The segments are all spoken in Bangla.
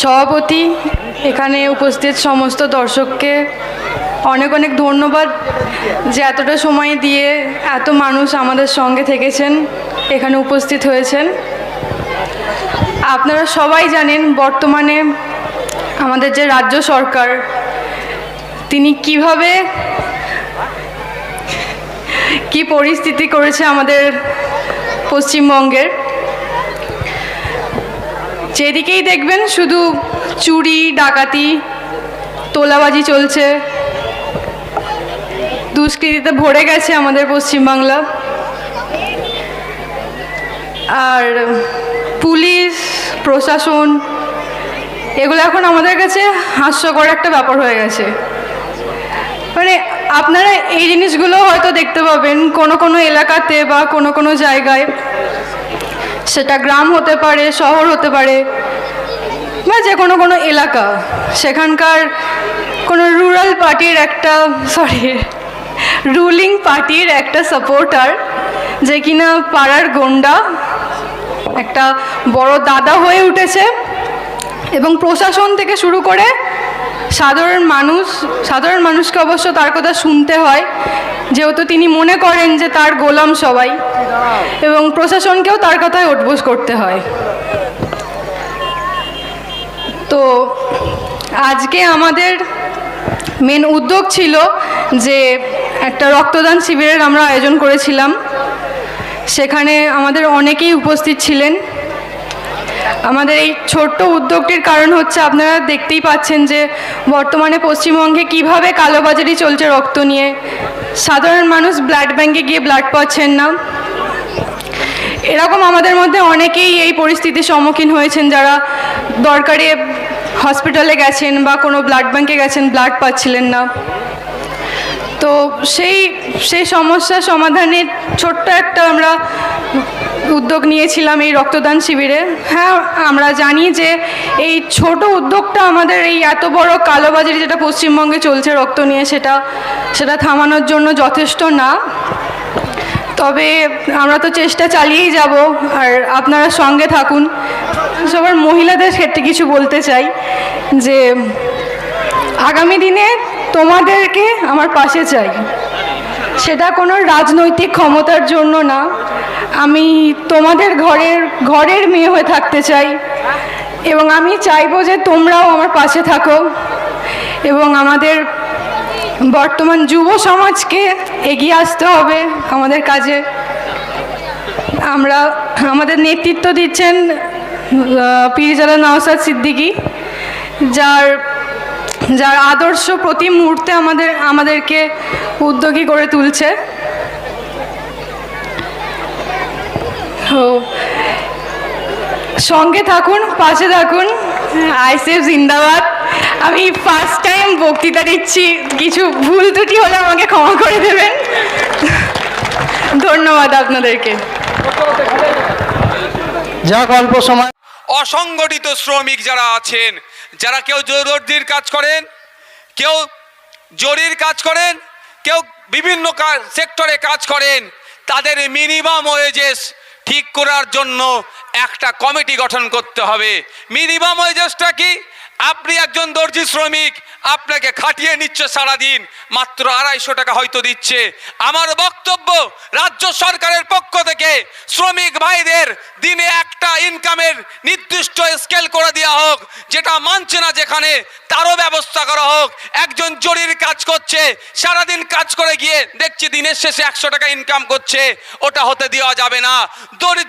সভাপতি, এখানে উপস্থিত সমস্ত দর্শককে অনেক অনেক ধন্যবাদ যে এতটা সময় দিয়ে এত মানুষ আমাদের সঙ্গে থেকেছেন, এখানে উপস্থিত হয়েছেন। আপনারা সবাই জানেন বর্তমানে আমাদের যে রাজ্য সরকার, তিনি কীভাবে কি পরিস্থিতি করেছে আমাদের পশ্চিমবঙ্গের। যেদিকেই দেখবেন শুধু চুরি, ডাকাতি, তোলাবাজি চলছে। দুষ্কৃতিতে ভরে গেছে আমাদের পশ্চিমবাংলা। আর পুলিশ, প্রশাসন, এগুলো এখন আমাদের কাছে হাস্যকর একটা ব্যাপার হয়ে গেছে। মানে আপনারা এই জিনিসগুলো হয়তো দেখতে পাবেন কোনো কোনো এলাকাতে বা কোনো কোনো জায়গায়। সেটা গ্রাম হতে পারে, শহর হতে পারে, বা যে কোনো কোনো এলাকা। সেখানকার কোনো রুরাল পার্টির একটা সরি রুলিং পার্টির একটা সাপোর্টার যে কিনা পাড়ার গন্ডা, একটা বড় দাদা হয়ে উঠেছে এবং প্রশাসন থেকে শুরু করে সাধারণ মানুষ, সাধারণ মানুষকে অবশ্য তার কথা শুনতে হয়। যেহেতু তিনি মনে করেন যে তার গোলাম সবাই এবং প্রশাসনকেও তার কথায় ওঠবোস করতে হয়। তো আজকে আমাদের মেন উদ্যোগ ছিল যে একটা রক্তদান শিবিরের আমরা আয়োজন করেছিলাম। সেখানে আমাদের অনেকেই উপস্থিত ছিলেন। আমাদের এই ছোট্ট উদ্যোগটির কারণ হচ্ছে আপনারা দেখতেই পাচ্ছেন যে বর্তমানে পশ্চিমবঙ্গে কীভাবে কালোবাজারি চলছে রক্ত নিয়ে। সাধারণ মানুষ ব্লাড ব্যাঙ্কে গিয়ে ব্লাড পাচ্ছেন না। এরকম আমাদের মধ্যে অনেকেই এই পরিস্থিতির সম্মুখীন হয়েছেন যারা দরকারে হসপিটালে গেছেন বা কোনো ব্লাড ব্যাঙ্কে গেছেন ব্লাড পাচ্ছিলেন না। তো সেই সেই সমস্যা সমাধানে ছোট্ট একটা আমরা উদ্যোগ নিয়েছিলাম এই রক্তদান শিবিরে। হ্যাঁ আমরা জানি যে এই ছোট উদ্যোগটা আমাদের এই এত বড় কালোবাজারি যেটা পশ্চিমবঙ্গে চলছে রক্ত নিয়ে, সেটা সেটা থামানোর জন্য যথেষ্ট না। তবে আমরা তো চেষ্টা চালিয়েই যাব, আর আপনারা সঙ্গে থাকুন। সবার মহিলাদের ক্ষেত্রে কিছু বলতে চাই, যে আগামী দিনে তোমাদেরকে আমার পাশে চাই। সেটা কোনো রাজনৈতিক ক্ষমতার জন্য না। আমি তোমাদের ঘরের ঘরের মেয়ে হয়ে থাকতে চাই এবং আমি চাইব যে তোমরাও আমার পাশে থাকো এবং আমাদের বর্তমান যুব সমাজকে এগিয়ে আসতে হবে আমাদের কাজে। আমরা আমাদের নেতৃত্ব দিচ্ছেন আহ, পীরজাদা নওসাদ সিদ্দিকী যার যার আদর্শ প্রতি মুহূর্তে আমাদের আমাদেরকে উদ্যোগী করে তুলছে। ও সঙ্গে থাকুন পাশে থাকুন। আইসেফ জিন্দাবাদ। আমি ফার্স্ট টাইম বক্তৃতা দিচ্ছি। কিছু ভুল ত্রুটি হলে আমাকে ক্ষমা করে দেবেন। ধন্যবাদ আপনাদেরকে। যাক অল্প সময়। অসংগঠিত শ্রমিক যারা আছেন যারা কেউ দর্জির কাজ করেন, কেউ জরির কাজ করেন, কেউ বিভিন্ন সেক্টরে কাজ করেন, তাদের মিনিমাম ওয়েজেস ঠিক করার জন্য একটা কমিটি গঠন করতে হবে। মিনিমাম ওয়েজেসটা কি? আপনি একজন দর্জি শ্রমিক, আপনাকে খাটিয়ে নিচ্ছে সারাদিন, মাত্র আড়াইশো টাকা হয়তো দিচ্ছে। আমার বক্তব্য রাজ্য সরকারের পক্ষ থেকে শ্রমিক ভাইদের দিনে একটা ইনকামের নির্দিষ্ট স্কেল করে দেওয়া হোক, যেটা মানছে না যেখানে, তারও ব্যবস্থা করা হোক। একজন জরির কাজ করছে, সারাদিন কাজ করে গিয়ে দেখছি দিনের শেষে একশো টাকা ইনকাম করছে, ওটা হতে দেওয়া যাবে না।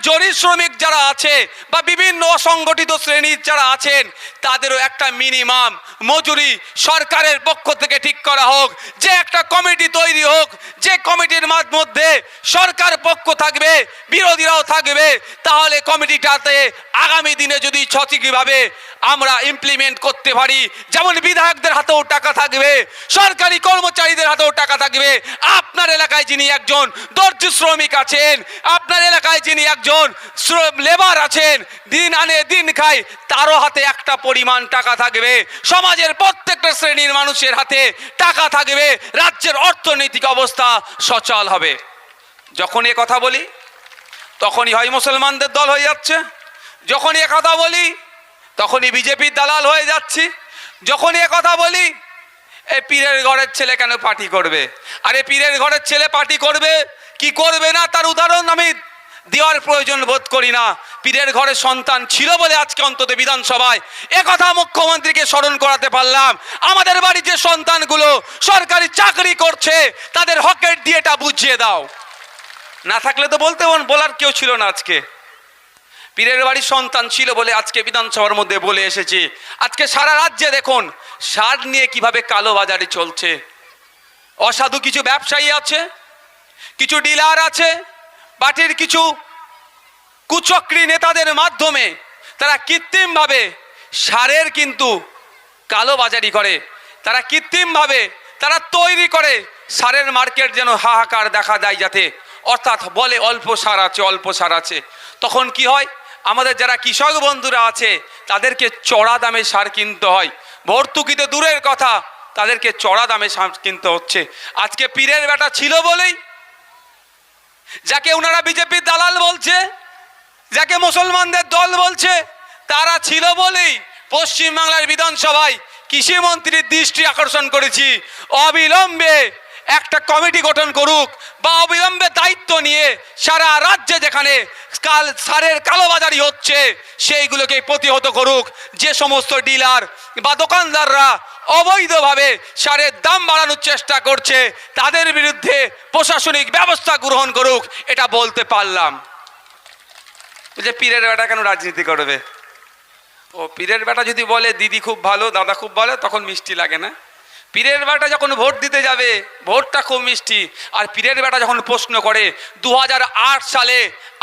জরি শ্রমিক যারা আছে, বা বিভিন্ন অসংগঠিত শ্রেণির যারা আছেন, তাদেরও একটা মিনিমাম মজুরি সরকারের পক্ষ থেকে ঠিক করা হোক, যে একটা কমিটি তৈরি হোক, যে কমিটির মধ্যে সরকার পক্ষ থাকবে, বিরোধীরাও থাকবে, তাহলে কমিটিটাতে আগামী দিনে যদি সঠিকভাবে আমরা ইমপ্লিমেন্ট করতে পারি, যেমন বিধায়কদের হাতেও টাকা থাকবে, সরকারি কর্মচারীদের হাতেও টাকা থাকবে, আপনার এলাকায় যিনি একজন দর্জি শ্রমিক আছেন, আপনার এলাকায় যিনি একজন লেবার আছেন, দিন আনে দিন খায়, তারও হাতে একটা পরিমাণ টাকা থাকবে। সমাজের প্রত্যেকটা শ্রেণির মানুষের হাতে টাকা থাকবে। রাজ্যের অর্থনৈতিক অবস্থা সচল হবে। যখন এ কথা বলি, তখনই হয় মুসলমানদের দল হয়ে যাচ্ছে। যখন এ কথা বলি, তখনই বিজেপির দালাল হয়ে যাচ্ছি। যখনই এ কথা বলি, এ পীরের ঘরের ছেলে কেন পার্টি করবে? আরে পীরের ঘরের ছেলে পার্টি করবে, কি করবে না? তার উদাহরণ আমি দেওয়ার প্রয়োজন বোধ করি না। পীরের ঘরে সন্তান ছিল বলে আজকে অন্তত বিধানসভায়। এ কথা মুখ্যমন্ত্রীকে স্মরণ করাতে পারলাম। আমাদের বাড়ির যে সন্তানগুলো সরকারি চাকরি করছে, তাদের হকের দিয়েটা বুঝিয়ে দাও। না থাকলে তো বলতে বল- বলার কেউ ছিল না আজকে। পীরের বাড়ির সন্তান ছিল বলে আজকে বিধানসভার মধ্যে বলে এসেছি। আজকে সারা রাজ্যে দেখুন, সার নিয়ে কীভাবে কালো বাজারে চলছে। অসাধু কিছু ব্যবসায়ী আছে, কিছু ডিলার আছে পার্টির কিছু কুচক্রী নেতাদের মাধ্যমে তারা কৃত্রিমভাবে সারের কিন্তু কালোবাজারি করে। তারা কৃত্রিমভাবে তারা তৈরি করে, সারের মার্কেট যেন হাহাকার দেখা দেয় যাতে। অর্থাৎ বলে অল্প সার আছে, অল্প সার আছে। তখন কি হয়? আমাদের যারা কৃষক বন্ধুরা আছে, তাদেরকে চড়া দামে সার কিনতে হয়। ভর্তুকিতে দূরের কথা, তাদেরকে চড়া দামে সার কিনতে হচ্ছে। আজকে পীরের বেটা ছিল বলেই যাকে ওনারা বিজেপির দালাল বলছে, যাকে মুসলমানদের দল বলছে, তারা ছিল বলেই পশ্চিমবাংলার বিধানসভায় কৃষিমন্ত্রীর দৃষ্টি আকর্ষণ করেছি। অবিলম্বে একটা কমিটি গঠন করুক বা অবিলম্বে দায়িত্ব নিয়ে সারা রাজ্যে যেখানে কাল সারের কালোবাজারি হচ্ছে সেইগুলোকে প্রতিহত করুক। যে সমস্ত ডিলার বা দোকানদাররা অবৈধভাবে সারের দাম বাড়ানোর চেষ্টা করছে, তাদের বিরুদ্ধে প্রশাসনিক ব্যবস্থা গ্রহণ করুক, এটা বলতে পারলাম। যে পীরের বেটা কেন রাজনীতি করবে? ও পীরের বেটা যদি বলে, দিদি খুব ভালো, দাদা খুব ভালো, তখন মিষ্টি লাগে না? পীরের বেটা যখন ভোট দিতে যাবে, ভোটটা খুব মিষ্টি। আর পীরের বেটা যখন প্রশ্ন করে দু হাজার আট সালে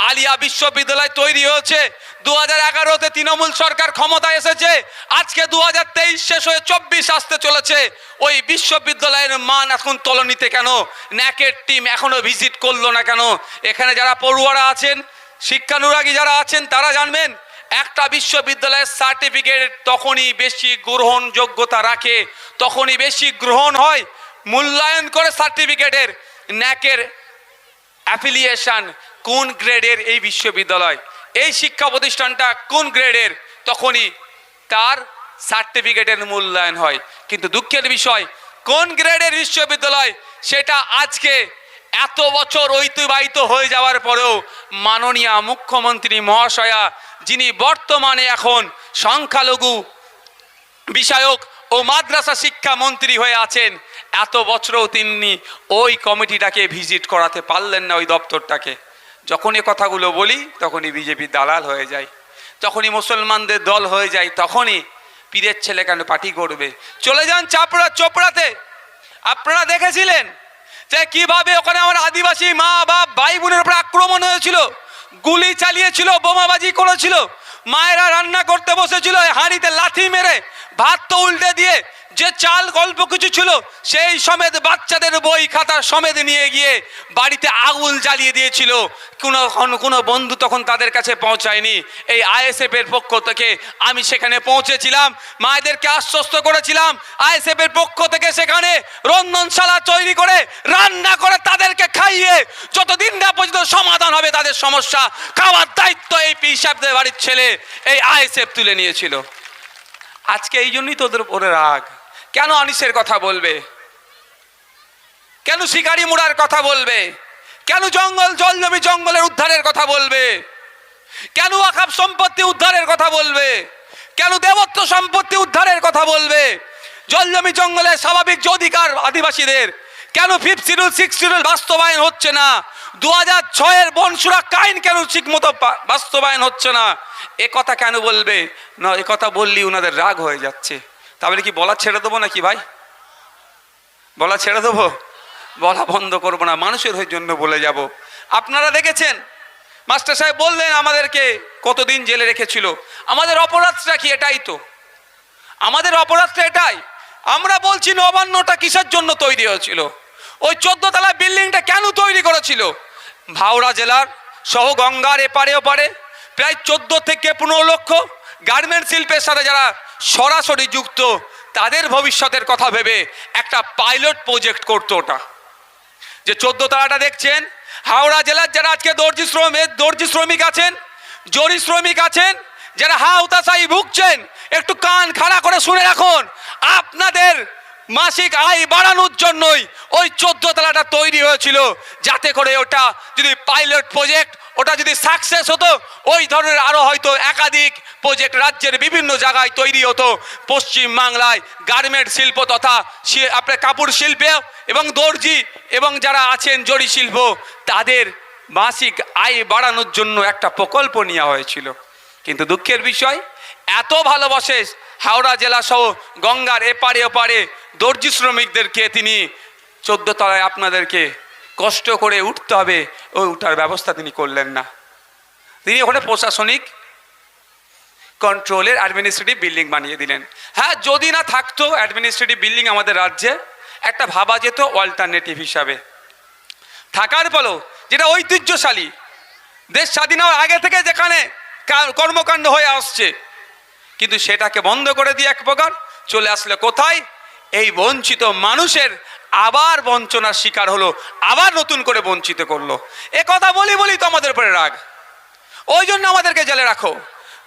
আলিয়া বিশ্ববিদ্যালয় তৈরি হয়েছে দু হাজার এগারোতে তৃণমূল সরকার ক্ষমতা এসেছে, আজকে দু হাজার তেইশ শেষ হয়ে চব্বিশ আসতে চলেছে। ওই বিশ্ববিদ্যালয়ের মান এখন তলনিতে কেন? ন্যাকের টিম এখনও ভিজিট করল না কেন? এখানে যারা পড়ুয়ারা আছেন, শিক্ষানুরাগী যারা আছেন, তারা জানবেন একটা বিশ্ববিদ্যালয়ের সার্টিফিকেট তখনই বেশি গ্রহণযোগ্যতা রাখে, তখনই বেশি গ্রহণ হয় মূল্যায়ন করে সার্টিফিকেটের ন্যাকের অ্যাফিলিয়েশন কোন গ্রেডের এই বিশ্ববিদ্যালয়, এই শিক্ষা প্রতিষ্ঠানটা কোন গ্রেডের, তখনই তার সার্টিফিকেটের মূল্যায়ন হয়। কিন্তু দুঃখের বিষয়, কোন গ্রেডের বিশ্ববিদ্যালয় সেটা আজকে এত বছর ঐতিবাহিত হয়ে যাওয়ার পরেও মাননীয় মুখ্যমন্ত্রী মহাশয়া, যিনি বর্তমানে এখন সংখ্যালঘু বিষয়ক ও মাদ্রাসা শিক্ষা মন্ত্রী হয়ে আছেন, এত বছরও তিনি ওই কমিটিটাকে ভিজিট করাতে পারলেন না ওই দপ্তরটাকে। যখন এ কথাগুলো বলি, তখনই বিজেপি দালাল হয়ে যায়। যখনই মুসলমানদের দল হয়ে যায়, তখনই পীরের ছেলে কেন পার্টি করবে? চলে যান চাপড়া চোপড়াতে। আপনারা দেখেছিলেন? যে কীভাবে ওখানে আমার আদিবাসী মা, বাপ, ভাই বোনের উপর আক্রমণ হয়েছিল, গুলি চালিয়েছিল, বোমাবাজি করেছিল, মায়েরা রান্না করতে বসেছিল হাঁড়িতে লাথি মেরে, ভাত তো উল্টে দিয়ে যে চাল গল্প কিছু ছিল, সেই সমেত বাচ্চাদের বই খাতা সমেত নিয়ে গিয়ে বাড়িতে আগুন জ্বালিয়ে দিয়েছিল। কোনো কোনো বন্ধু তখন তাদের কাছে পৌঁছায়নি। এই আইএসএফ এর পক্ষ থেকে আমি সেখানে পৌঁছেছিলাম। মায়েদেরকে আশ্বস্ত করেছিলাম, আইএসএফ এর পক্ষ থেকে সেখানে রন্ধনশালা তৈরি করে, রান্না করে তাদেরকে খাইয়ে, যতদিন না পর্যন্ত সমাধান হবে তাদের সমস্যা, খাওয়ার দায়িত্ব এই পি সাহেবদের বাড়ির ছেলে, এই আইএসএফ তুলে নিয়েছিল। আজকে এই জন্যই তোদের ওরে রাগ। কেন আনিসের কথা বলবে? কেন শিকারি মুড়ার কথা বলবে? কেন জঙ্গল, জল জমি জঙ্গলের উদ্ধারের কথা বলবে? কেন আকাব সম্পত্তি উদ্ধারের কথা বলবে? কেন দেবত্ব সম্পত্তি উদ্ধারের কথা বলবে? জল জমি জঙ্গলের স্বাভাবিক যে অধিকার আদিবাসীদের, কেন ফিফথ শিডিউল সিক্স শিডিউল বাস্তবায়ন হচ্ছে না? দু হাজার ছয়ের বন সুরক্ষা আইন কেন ঠিক মতো বাস্তবায়ন হচ্ছে না? এ কথা কেন বলবে? না, এ কথা বললি ওনাদের রাগ হয়ে যাচ্ছে। তাহলে কি বলা ছেড়ে দেবো নাকি ভাই? বলা ছেড়ে দেবো? বলা বন্ধ করব না, মানুষের হয়ে জন্য বলে যাব। আপনারা দেখেছেন? মাস্টার সাহেব বললেন আমাদেরকে কতদিন জেলে রেখেছিল। আমাদের অপরাধটা কি এটাই তো? আমাদের অপরাধটা এটাই। আমরা বলছি নবান্নটা কিসের জন্য তৈরি হয়েছিল? ওই চোদ্দ তলা বিল্ডিংটা কেন তৈরি করেছিল? ভাওড়া জেলার সহ গঙ্গার এপারে ওপারে প্রায় চোদ্দ থেকে পনেরো লক্ষ গার্মেন্ট শিল্পের সাথে যারা সরাসরি যুক্ত, তাদের ভবিষ্যতের কথা ভেবে একটা পাইলট প্রজেক্ট করতো ওটা। যে চোদ্দ তারাটা দেখছেন, হাওড়া জেলার যারা আজকে দর্জি শ্রমিক দর্জি শ্রমিক আছেন, জরি শ্রমিক আছেন, যারা হা ভুগছেন, একটু কান খাড়া করে শুনে রাখুন, আপনাদের মাসিক আয় বাড়ানোর জন্যই ওই চোদ্দ তলাটা তৈরি হয়েছিল। যাতে করে ওটা যদি পাইলট প্রজেক্ট ওটা যদি সাকসেস হতো, ওই ধরনের আরও হয়তো একাধিক প্রজেক্ট রাজ্যের বিভিন্ন জায়গায় তৈরি হতো। পশ্চিম বাংলায় গার্মেন্ট শিল্প তথা আপনার কাপড় শিল্পে এবং দর্জি এবং যারা আছেন জরি শিল্প, তাদের মাসিক আয় বাড়ানোর জন্য একটা প্রকল্প নেওয়া হয়েছিল। কিন্তু দুঃখের বিষয়, এত ভালোবাসে হাওড়া জেলা সহ গঙ্গার এপারে ওপারে দর্জি শ্রমিকদেরকে তিনি চোদ্দ তলায় আপনাদেরকে কষ্ট করে উঠতে হবে ওই উঠার ব্যবস্থা তিনি করলেন না। তিনি ওখানে প্রশাসনিক কন্ট্রোলের অ্যাডমিনিস্ট্রেটিভ বিল্ডিং বানিয়ে দিলেন। হ্যাঁ যদি না থাকতো অ্যাডমিনিস্ট্রেটিভ বিল্ডিং আমাদের রাজ্যে, একটা ভাবা যেত অল্টারনেটিভ হিসাবে। থাকার ফলেও যেটা ঐতিহ্যশালী, দেশ স্বাধীন হওয়ার আগে থেকে যেখানে কর্মকাণ্ড হয়ে আসছে কিন্তু সেটাকে বন্ধ করে দিয়ে এক প্রকার চলে আসলে কোথায়? এই বঞ্চিত মানুষের আবার বঞ্চনার শিকার হলো, আবার নতুন করে বঞ্চিত করল। এ কথা বলি বলি তো আমাদের উপরে রাগ। ওই জন্য আমাদেরকে জেলে রাখো।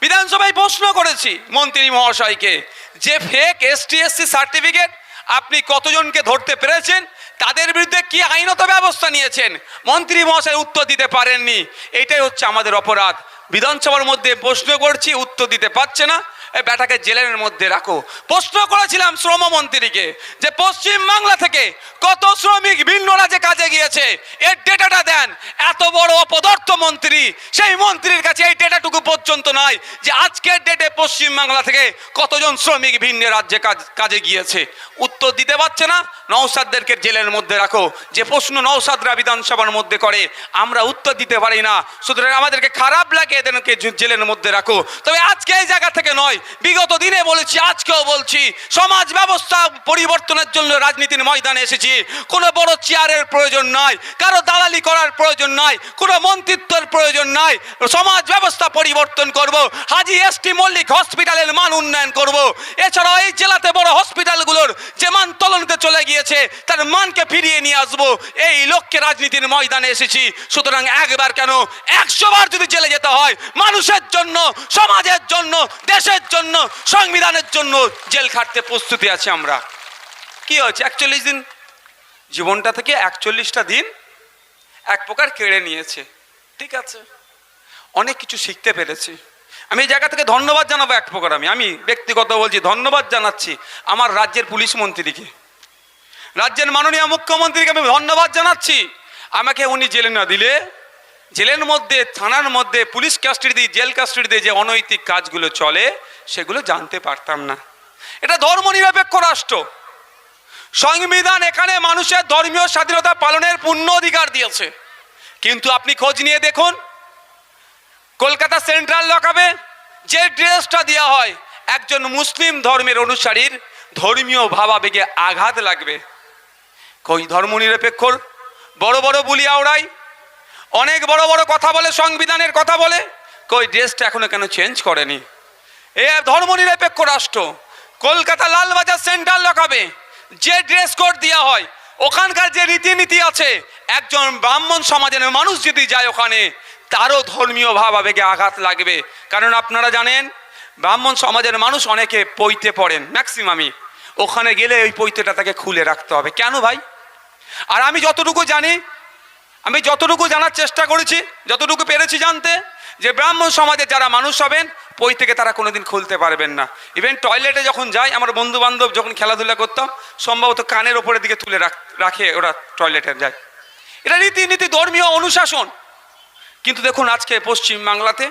বিধানসভায় প্রশ্ন করেছি মন্ত্রী মহাশয়কে যে ফেক এসটি এসসি সার্টিফিকেট আপনি কতজনকে ধরতে পেরেছেন, তাদের বিরুদ্ধে কি আইনত ব্যবস্থা নিয়েছেন? মন্ত্রী মহাশয় উত্তর দিতে পারেননি। এটাই হচ্ছে আমাদের অপরাধ। বিধানসভার মধ্যে প্রশ্ন করছি, উত্তর দিতে পারছে না। এ ব্যাটাকে জেলের মধ্যে রাখো। প্রশ্ন করেছিলাম শ্রমমন্ত্রীকে যে পশ্চিম বাংলা থেকে কত শ্রমিক ভিন্ন রাজ্যে কাজে গিয়েছে, এর ডেটাটা দেন। এত বড় অপদার্থ মন্ত্রী, সেই মন্ত্রীর কাছে এই ডেটাটুকু পর্যন্ত নয় যে আজকের ডেটে পশ্চিম বাংলা থেকে কতজন শ্রমিক ভিন্ন রাজ্যে কাজ, কাজে গিয়েছে। উত্তর দিতে পারছে না নৌসাদদেরকে জেলের মধ্যে রাখো। যে প্রশ্ন নৌসাদরা বিধানসভার মধ্যে করে, আমরা উত্তর দিতে পারি না। সুতরাং আমাদেরকে খারাপ লাগে এদেরকে জেলের মধ্যে রাখো। তবে আজকে এই জায়গা থেকে নয় বিগত দিনে বলেছি, আজকেও বলছি, সমাজ ব্যবস্থা পরিবর্তনের জন্য রাজনীতির ময়দানে এসেছি। কোনো বড় চেয়ারের প্রয়োজন নয়, কারও দালালি করার প্রয়োজন নয়, কোনো মন্ত্রিত্বের প্রয়োজন নয়। সমাজ ব্যবস্থা পরিবর্তন করব, হাজি এস টি মল্লিক হসপিটালের মান উন্নয়ন করব। এছাড়াও এই জেলাতে বড় হসপিটালগুলোর যে মান তলনতে চলে গিয়েছে, তার মানকে ফিরিয়ে নিয়ে আসব। এই লক্ষ্যে রাজনীতির ময়দানে এসেছি। সুতরাং একবার কেন, একশো বার যদি জেলে যেতে হয়, মানুষের জন্য, সমাজের জন্য, দেশের জন্য সংবিধানের জন্য জেল খাটতে প্রস্তুতি আছে আমরা। কি হয়েছে? একচল্লিশ দিন? জীবনটা থেকে একচল্লিশটা দিন এক প্রকার কেড়ে নিয়েছে। ঠিক আছে? অনেক কিছু শিখতে পেরেছি। আমি এই জায়গা থেকে ধন্যবাদ জানাব এক প্রকার আমি। আমি ব্যক্তিগত বলছি, ধন্যবাদ জানাচ্ছি আমার রাজ্যের পুলিশ মন্ত্রীকে। রাজ্যের মাননীয় মুখ্যমন্ত্রীকে আমি ধন্যবাদ জানাচ্ছি। আমাকে উনি জেলে না দিলে জেলের মধ্যে, থানার মধ্যে, পুলিশ কাস্টাডিতে, জেল কাস্টাডিতে যে অনৈতিক কাজগুলো চলে, সেগুলো জানতে পারতাম না। এটা ধর্ম নিরপেক্ষ রাষ্ট্র। সংবিধান এখানে মানুষের ধর্মীয় স্বাধীনতা পালনের পূর্ণ অধিকার দিয়েছে। কিন্তু আপনি খোঁজ নিয়ে দেখুন, কলকাতা সেন্ট্রাল লকাবে যে ড্রেসটা দেওয়া হয়, একজন মুসলিম ধর্মের অনুসারীর ধর্মীয় ভাবাবেগে আঘাত লাগবে। কই ধর্মনিরপেক্ষর বড় বড় বুলি আওড়াই। অনেক বড় বড় কথা বলে, সংবিধানের কথা বলে। কই ড্রেসটা এখনও কেন চেঞ্জ করেনি? এ ধর্মনিরপেক্ষ রাষ্ট্র। কলকাতা লালবাজার সেন্ট্রাল লকাবে। যে ড্রেস কোড দেওয়া হয়, ওখানকার যে রীতিনীতি আছে, একজন ব্রাহ্মণ সমাজের মানুষ যদি যায় ওখানে, তারও ধর্মীয় ভাব আবেগে আঘাত লাগবে। কারণ আপনারা জানেন, ব্রাহ্মণ সমাজের মানুষ অনেকে পইতে পড়েন ম্যাক্সিমামই ওখানে গেলে ওই পৈতেটা তাকে খুলে রাখতে হবে। কেন ভাই? আর আমি যতটুকু জানি আমি যতটুকু জানার চেষ্টা করেছি, যতটুকু পেরেছি জানতে, যে ব্রাহ্মণ সমাজে যারা মানুষ হবেন পই থেকে তারা কোনোদিন খুলতে পারবেন না। ইভেন টয়লেটে যখন যাই, আমার বন্ধু বান্ধব যখন খেলাধুলা করতাম, সম্ভবত কানের ওপরের দিকে তুলে রাখ রাখে ওরা টয়লেটে যায়। এটা রীতিনীতি, ধর্মীয় অনুশাসন। কিন্তু দেখুন আজকে পশ্চিম বাংলাতে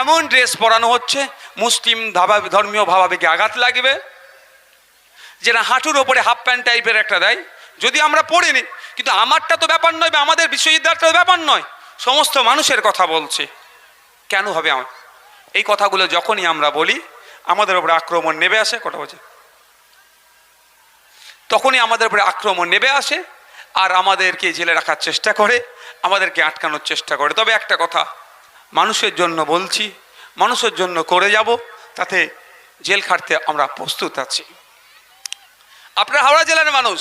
এমন ড্রেস পরানো হচ্ছে, মুসলিম ধাবা ধর্মীয় ভাবাবেগে আঘাত লাগবে যেটা হাঁটুর ওপরে হাফ প্যান্ট টাইপের একটা দেয় যদি আমরা পড়িনি কিন্তু আমারটা তো ব্যাপার নয় বা আমাদের বিশ্ববিদ্যালয়টা তো ব্যাপার নয়, সমস্ত মানুষের কথা বলছে। কেন হবে আমার? এই কথাগুলো যখনই আমরা বলি, আমাদের উপরে আক্রমণ নেবে আসে কটা বলছে তখনই আমাদের উপরে আক্রমণ নেবে আসে আর আমাদেরকে জেলে রাখার চেষ্টা করে, আমাদেরকে আটকানোর চেষ্টা করে। তবে একটা কথা, মানুষের জন্য বলছি, মানুষের জন্য করে যাব, তাতে জেল খাটতে আমরা প্রস্তুত আছি। আপনারা হাওড়া জেলার মানুষ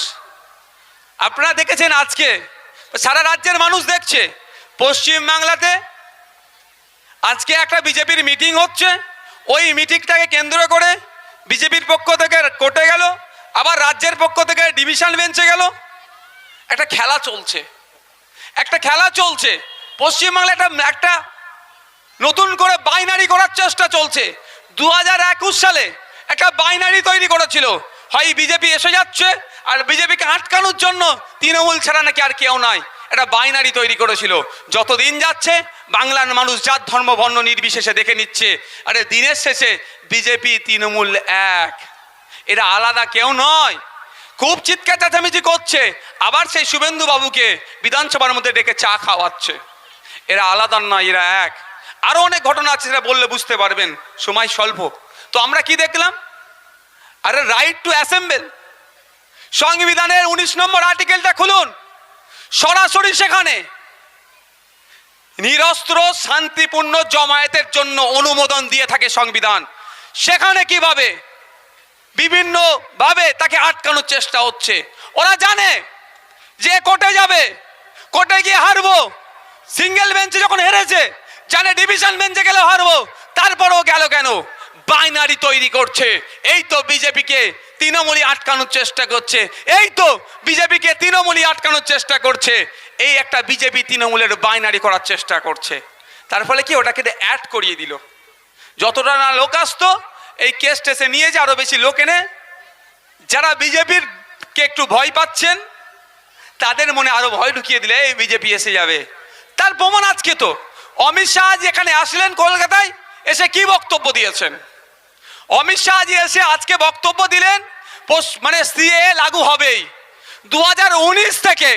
আপনারা দেখেছেন আজকে? সারা রাজ্যের মানুষ দেখছে। পশ্চিম বাংলাতে আজকে একটা বিজেপির মিটিং হচ্ছে। ওই মিটিংটাকে কেন্দ্র করে বিজেপির পক্ষ থেকে কোর্টে গেল, আবার রাজ্যের পক্ষ থেকে ডিভিশন বেঞ্চে গেল। একটা খেলা চলছে। একটা খেলা চলছে। পশ্চিমবাংলা একটা একটা নতুন করে বাইনারি করার চেষ্টা চলছে। দু হাজার একুশ সালে একটা বাইনারি তৈরি করেছিল। হয় বিজেপি এসে যাচ্ছে, আর বিজেপিকে আটকানোর জন্য তৃণমূল ছাড়া নাকি আর কেউ নাই। একটা বাইনারি তৈরি করেছিল। যত দিন যাচ্ছে, বাংলার মানুষ জাত, ধর্ম, বর্ণ নির্বিশেষে দেখে নিচ্ছে। আরে দিনের শেষে বিজেপি, তৃণমূল এক। এরা আলাদা কেউ নয়। খুব চিৎকার চেঁচামেচি করছে। আবার সেই শুভেন্দু বাবুকে বিধানসভার মধ্যে ডেকে চা খাওয়াচ্ছে। এরা আলাদা নয়, এরা এক। আরও অনেক ঘটনা আছে, সেটা বললে বুঝতে পারবেন। সময় স্বল্প। তো আমরা কি দেখলাম? আরে রাইট টু অ্যাসেম্বল সংবিধানের উনিশ নম্বর আর্টিকেলটা খুলুন। সরাসরি সেখানে। নিরস্ত্র, শান্তিপূর্ণ জমায়েতের জন্য অনুমোদন দিয়ে থাকে সংবিধান। সেখানে কীভাবে? বিভিন্ন ভাবে তাকে আটকানোর চেষ্টা হচ্ছে। ওরা জানে যে কোর্টে যাবে, কোর্টে গিয়ে হারবো। সিঙ্গেল বেঞ্চে যখন হেরেছে, জানে ডিভিশন বেঞ্চে গেলে হারবো। তারপরেও গেল কেন? বাইনারি তৈরি করছে। এই তো বিজেপিকে তৃণমূলী আটকানোর চেষ্টা করছে। এই তো বিজেপিকে তৃণমূলী আটকানোর চেষ্টা করছে। এই একটা বিজেপি তৃণমূলের বাইনারি করার চেষ্টা করছে। তার ফলে কি ওটাকে অ্যাড করিয়ে দিল। যতটা না লোক আসতো, এই কেস টেসে নিয়ে যে আরও বেশি লোক এনে, যারা বিজেপির কে একটু ভয় পাচ্ছেন, তাদের মনে আরও ভয় ঢুকিয়ে দিলে এই বিজেপি এসে যাবে। তার প্রমাণ আজকে তো। অমিত শাহ এখানে আসলেন কলকাতায়, এসে কি বক্তব্য দিয়েছেন? অমিত শাহ আজ এসে আজকে বক্তব্য দিলেন মানে সিএ লাগু হবেই। দু হাজার উনিশ থেকে